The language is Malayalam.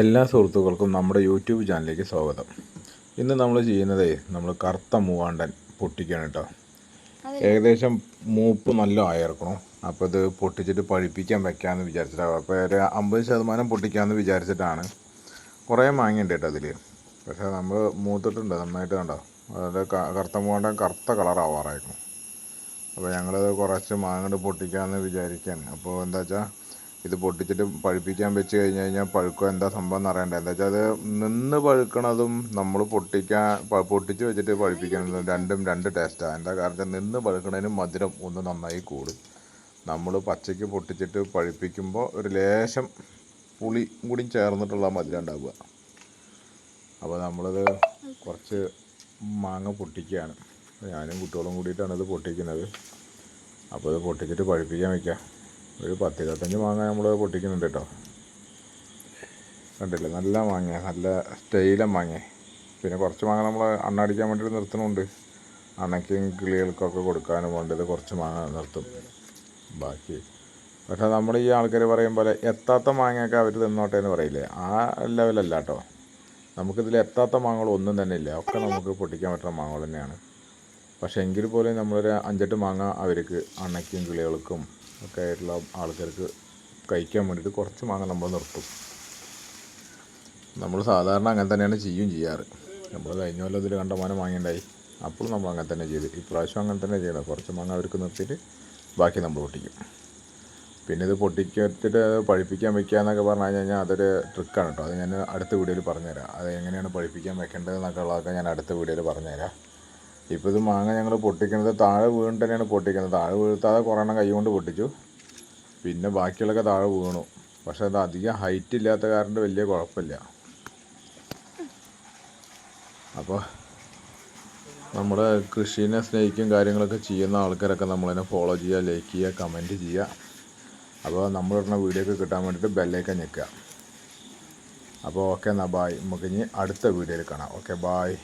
എല്ലാ സുഹൃത്തുക്കൾക്കും നമ്മുടെ യൂട്യൂബ് ചാനലിലേക്ക് സ്വാഗതം. ഇന്ന് നമ്മൾ ചെയ്യുന്നത് നമ്മൾ കറുത്ത മൂവാണ്ടൻ പൊട്ടിക്കണം കേട്ടോ. ഏകദേശം മൂപ്പ് നല്ല ആയിറക്കണം അപ്പോൾ ഇത് പൊട്ടിച്ചിട്ട് പഴിപ്പിക്കാൻ വെക്കാമെന്ന് വിചാരിച്ചിട്ടാണ്. അപ്പോൾ ഒരു അമ്പത് ശതമാനം പൊട്ടിക്കാമെന്ന് വിചാരിച്ചിട്ടാണ്. കുറേ മാങ്ങയുണ്ട് കേട്ടോ അതിൽ പക്ഷേ നമ്മൾ മൂത്തിട്ടുണ്ട് നന്നായിട്ട് കണ്ടോ. അതായത് കറുത്ത മൂവാണ്ടൻ കറുത്ത കളറാവാറായിരുന്നു അപ്പോൾ ഞങ്ങളത് കുറച്ച് മാങ്ങ പൊട്ടിക്കാമെന്ന് വിചാരിക്കുകയാണ്. അപ്പോൾ എന്താ വെച്ചാൽ ഇത് പൊട്ടിച്ചിട്ട് പഴുപ്പിക്കാൻ വെച്ച് കഴിഞ്ഞ് കഴിഞ്ഞാൽ പഴുക്കുക എന്താ സംഭവം എന്ന് അറിയണ്ട. എന്താ വെച്ചാൽ അത് നിന്ന് പഴുക്കണതും നമ്മൾ പൊട്ടിക്കാൻ പൊട്ടിച്ച് വെച്ചിട്ട് പഴുപ്പിക്കണതും രണ്ടും രണ്ട് ടേസ്റ്റാണ് എന്താ കാരണം നിന്ന് പഴുക്കണതിന് മധുരം ഒന്ന് നന്നായി കൂടും. നമ്മൾ പച്ചയ്ക്ക് പൊട്ടിച്ചിട്ട് പഴുപ്പിക്കുമ്പോൾ ഒരു ലേശം പുളി കൂടി ചേർന്നിട്ടുള്ള മധുരം ഉണ്ടാവുക. അപ്പോൾ നമ്മളത് കുറച്ച് മാങ്ങ പൊട്ടിക്കുകയാണ്. ഞാനും കുട്ടികളും കൂടിയിട്ടാണ് ഇത് പൊട്ടിക്കുന്നത്. അപ്പോൾ ഇത് പൊട്ടിച്ചിട്ട് പഴുപ്പിക്കാൻ വയ്ക്കാം ഒരു പത്ത് ഇരുപത്തഞ്ച് മാങ്ങ നമ്മൾ പൊട്ടിക്കുന്നുണ്ട് കേട്ടോ. കണ്ടില്ലേ? നല്ല മാങ്ങ നല്ല സ്റ്റൈലൻ മാങ്ങ. പിന്നെ കുറച്ച് മാങ്ങ നമ്മൾ അണ്ണടിക്കാൻ വേണ്ടിയിട്ട് നിർത്തുന്നുണ്ട്. അണയ്ക്കും കിളികൾക്കൊക്കെ കൊടുക്കാനും വേണ്ടത് കുറച്ച് മാങ്ങ നിർത്തും. ബാക്കി. പക്ഷേ നമ്മൾ ഈ ആൾക്കാർ പറയും പോലെ എത്താത്ത മാങ്ങയൊക്കെ അവർ തിന്നോട്ടെ എന്ന് പറയില്ലേ? ആ ലെവലല്ല കേട്ടോ. നമുക്കിതിൽ എത്താത്ത മാങ്ങകൾ ഒന്നും തന്നെ ഇല്ല. ഒക്കെ നമുക്ക് പൊട്ടിക്കാൻ പറ്റുന്ന മാങ്ങകൾ തന്നെയാണ്. പക്ഷേ എങ്കിൽ പോലും നമ്മളൊരു അഞ്ചെട്ട് മാങ്ങ അവർക്ക് അണയ്ക്കും കിളികൾക്കും ഒക്കെ ആയിട്ടുള്ള ആൾക്കാർക്ക് കഴിക്കാൻ വേണ്ടിയിട്ട് കുറച്ച് മാങ്ങ നമ്മൾ നിർത്തും. നമ്മൾ സാധാരണ അങ്ങനെ തന്നെയാണ് ചെയ്യും ചെയ്യാറ്. നമ്മൾ കഴിഞ്ഞ കൊല്ലം ഇതിൽ കണ്ടമാനം മാങ്ങയുണ്ടായി അപ്പോഴും നമ്മൾ അങ്ങനെ തന്നെ ചെയ്ത്. ഇപ്രാവശ്യം അങ്ങനെ തന്നെ ചെയ്യണം. കുറച്ച് മാങ്ങ അവർക്ക് നിർത്തിയിട്ട് ബാക്കി നമ്മൾ പൊട്ടിക്കും. പിന്നെ ഇത് പൊട്ടിക്കത്തിട്ട് പഴിപ്പിക്കാൻ വെക്കുക എന്നൊക്കെ പറഞ്ഞു കഴിഞ്ഞാൽ അതൊരു ട്രിക്കാണ് കേട്ടോ. അത് ഞാൻ അടുത്ത വീഡിയോയിൽ പറഞ്ഞുതരാം. അത് എങ്ങനെയാണ് പഴിപ്പിക്കാൻ വെക്കേണ്ടത് എന്നൊക്കെ ഉള്ളതൊക്കെ ഞാൻ അടുത്ത വീഡിയോയിൽ പറഞ്ഞുതരാം. ഇപ്പോൾ ഇത് മാങ്ങ ഞങ്ങൾ പൊട്ടിക്കുന്നത് താഴെ വീണ് തന്നെയാണ് പൊട്ടിക്കുന്നത്. താഴെ വീഴ്ത്താതെ കുറേ എണ്ണം കൈ കൊണ്ട് പൊട്ടിച്ചു. പിന്നെ ബാക്കിയുള്ളൊക്കെ താഴെ വീണു. പക്ഷെ അത് അധികം ഹൈറ്റ് ഇല്ലാത്ത കാരണം വലിയ കുഴപ്പമില്ല അപ്പോൾ നമ്മുടെ കൃഷീനെ സ്നേഹിക്കും കാര്യങ്ങളൊക്കെ ചെയ്യുന്ന ആൾക്കാരൊക്കെ നമ്മളതിനെ ഫോളോ ചെയ്യുക ലൈക്ക് ചെയ്യുക കമന്റ് ചെയ്യുക. അപ്പോൾ നമ്മളിടുന്ന വീഡിയോ ഒക്കെ കിട്ടാൻ വേണ്ടിയിട്ട് ബെല്ലേക്ക് ഞെക്കുക. അപ്പോൾ ഓക്കെ എന്നാൽ ബായ് നമുക്ക് ഇനി അടുത്ത വീഡിയോയിൽ കാണാം. Okay bye